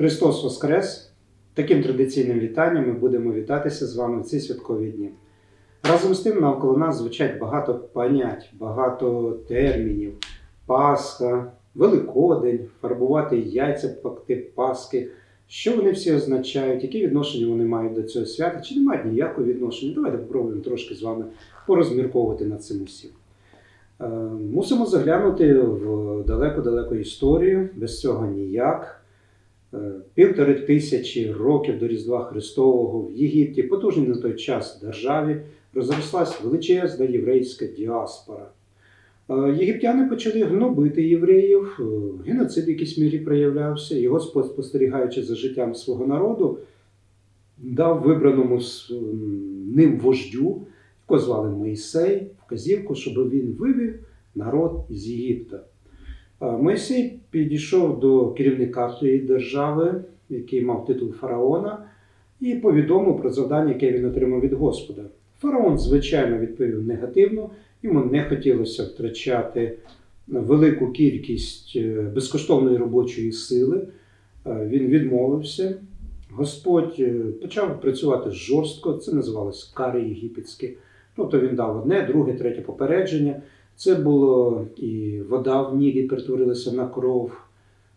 Христос Воскрес! Таким традиційним вітанням ми будемо вітатися з вами в ці святкові дні. Разом з тим навколо нас звучать багато понять, багато термінів. Пасха, Великодень, фарбувати яйця, пекти Паски. Що вони всі означають, які відношення вони мають до цього свята, чи не мають ніякого відношення? Давайте попробуємо трошки з вами порозмірковувати над цим усім. Е, Мусимо заглянути в далеку-далеку історію, без цього ніяк. Е, Півтори тисячі років до Різдва Христового в Єгипті, потужній на той час державі, розрослась величезна єврейська діаспора. Е, Єгиптяни почали гнобити євреїв, е, геноцид в якійсь мірі проявлявся, і Господь, спостерігаючи за життям свого народу, дав вибраному ним вождю, якого звали Моїсей, вказівку, щоб він вивів народ із Єгипта. Мойсей підійшов до керівника цієї держави, який мав титул фараона, і повідомив про завдання, яке він отримав від Господа. Фараон, звичайно, відповів негативно, йому не хотілося втрачати велику кількість е, безкоштовної робочої сили. Е, Він відмовився. Господь е, почав працювати жорстко, це називалось кари єгипетські. Тобто він дав одне, друге, третє попередження. Це було і вода в Нілі перетворилася на кров,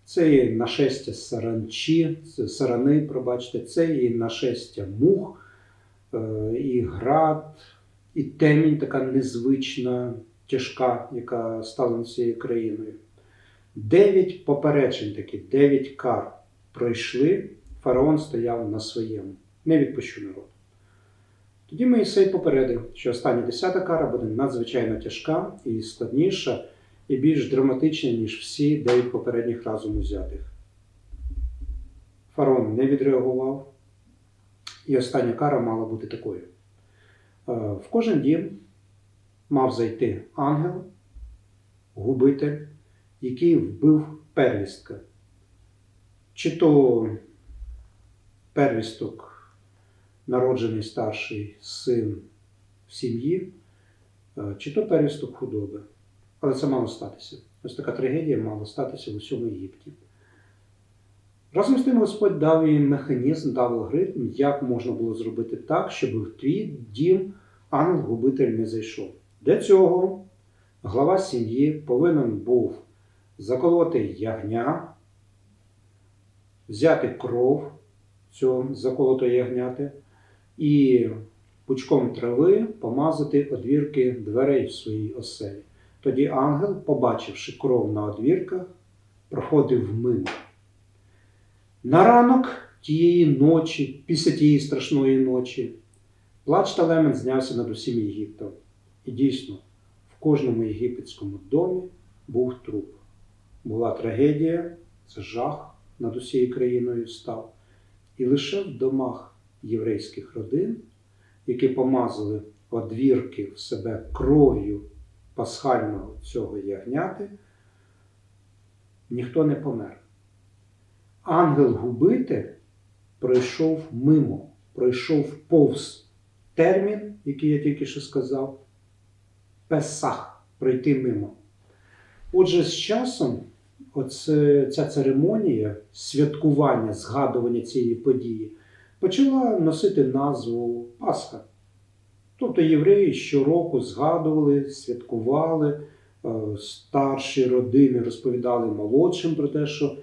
це і нашестя саранчі, сарани, пробачте, це і нашестя мух, е, і град, і темінь така незвична, тяжка, яка стала цією країною. Дев'ять попереджень такі, дев'ять кар пройшли, фараон стояв на своєму. Не відпущу народ. Тоді Моїсей попередив, що остання десята кара буде надзвичайно тяжка і складніша, і більш драматична, ніж всі дев'ять попередніх разом узятих. Фараон не відреагував, і остання кара мала бути такою. Е, В кожен дім мав зайти ангел, губитель, який вбив первістка. Чи то первісток народжений старший син в сім'ї, е, чи то первісток худоби. Але це мало статися. Ось така трагедія мала статися в усьому Єгипті. Разом з тим Господь дав їм механізм, дав алгоритм, як можна було зробити так, щоб в твій дім ангел-губитель не зайшов. Для цього глава сім'ї повинен був заколоти ягня, взяти кров цього заколотого ягняти і пучком трави помазати одвірки дверей в своїй оселі. Тоді ангел, побачивши кров на одвірках, проходив мимо. На ранок тієї ночі, після тієї страшної ночі, плач та лемент знявся над усім Єгиптом. І дійсно, в кожному єгипетському домі був труп. Була трагедія, це жах над усією країною став. І лише в домах єврейських родин, які помазали одвірки в себе кров'ю пасхального цього ягняти, ніхто не помер. Ангел-губитель пройшов мимо, пройшов повз термін, який я тільки що сказав, Песах пройти мимо. Отже, з часом оце, ця церемонія святкування, згадування цієї події почала носити назву Пасха. Тобто євреї щороку згадували, святкували, е, старші родини розповідали молодшим про те, що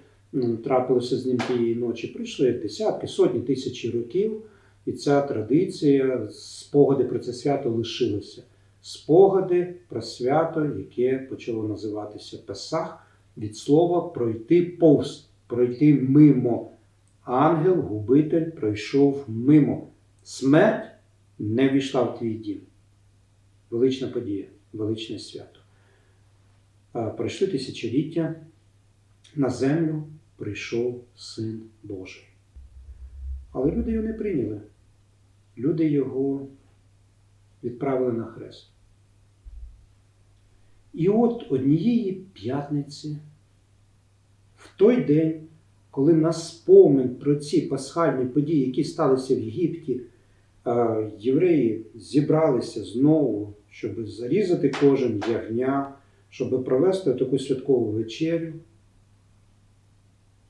трапилося з ним тієї ночі. Прийшли десятки, сотні тисячі років, і ця традиція, спогади про це свято лишилися. Спогади про свято, яке почало називатися Песах, від слова пройти повз, пройти мимо. Ангел, губитель пройшов мимо. Смерть не війшла в твій дім. Велична подія, величне свято. Пройшли тисячоліття, на землю прийшов Син Божий. Але люди його не прийняли. Люди його відправили на хрест. І от однієї п'ятниці, в той день, коли на спомин про ці пасхальні події, які сталися в Єгипті, е, євреї зібралися знову, щоб зарізати кожен ягня, щоб провести таку святкову вечерю.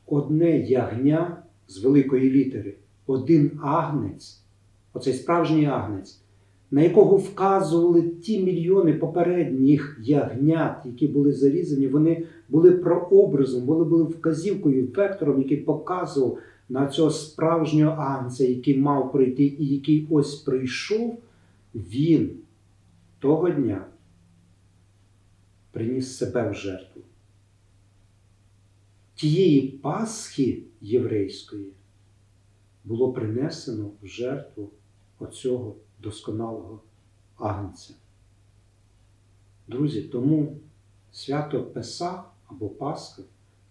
Одне ягня з великої літери, один агнець, оцей справжній агнець, на якого вказували ті мільйони попередніх ягнят, які були зарізані, вони були прообразом, вони були вказівкою, вектором, який показував на цього справжнього агнця, який мав прийти і який ось прийшов, він того дня приніс себе в жертву. Тієї Пасхи єврейської було принесено в жертву оцього досконалого агнця. Друзі, тому свято Песах або Пасха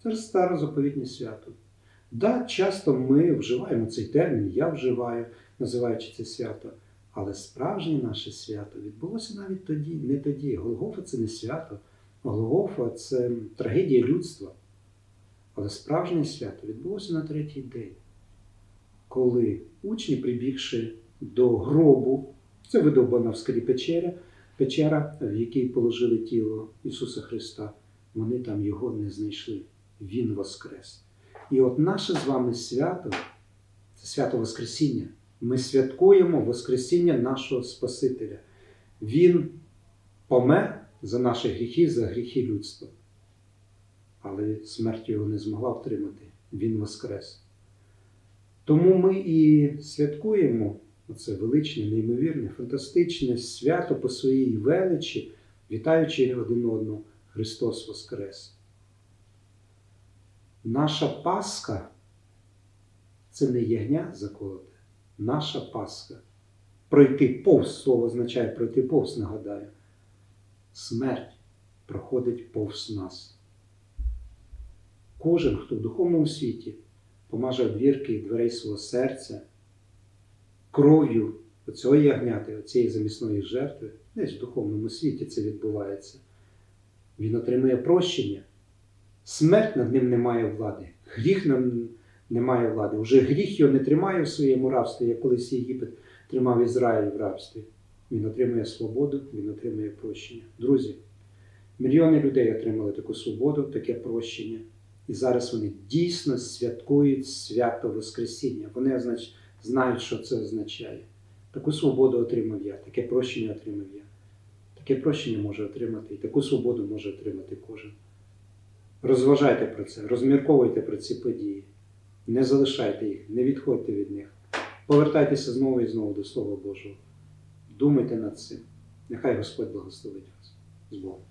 це старозаповітнє свято. Да, часто ми вживаємо цей термін, я вживаю, називаючи це свято. Але справжнє наше свято відбулося навіть тоді, не тоді. Голгофа це не свято. Голгофа це трагедія людства. Але справжнє свято відбулося на третій день, коли учні, прибігши до гробу, це видовбана в скалі печера, печера, в якій положили тіло Ісуса Христа, вони там його не знайшли. Він воскрес. І от наше з вами свято це свято Воскресіння. Ми святкуємо Воскресіння нашого Спасителя. Він помер за наші гріхи, за гріхи людства. Але смерть його не змогла втримати. Він воскрес. Тому ми і святкуємо це величне, неймовірне, фантастичне свято по своїй величі, вітаючи один одного Христос Воскрес. Наша Пасха це не ягня заколоте, наша Пасха. Пройти повз, слово означає пройти повз, нагадаю. Смерть проходить повз нас. Кожен, хто в духовному світі помаже двірки дверей свого серця, кров'ю оцього ягняти, оцієї замісної жертви, десь в духовному світі це відбувається, він отримує прощення. Смерть над ним не має влади, гріх не має влади. Уже гріх його не тримає в своєму рабстві, як колись Єгипет тримав Ізраїль в рабстві. Він отримує свободу, він отримує прощення. Друзі, мільйони людей отримали таку свободу, таке прощення. І зараз вони дійсно святкують свято Воскресіння. Вони знач, знають, що це означає. Таку свободу отримав я, таке прощення отримав я. Таке прощення може отримати, і таку свободу може отримати кожен. Розважайте про це, розмірковуйте про ці події. Не залишайте їх, не відходьте від них. Повертайтеся знову і знову до Слова Божого. Думайте над цим. Нехай Господь благословить вас з Богом.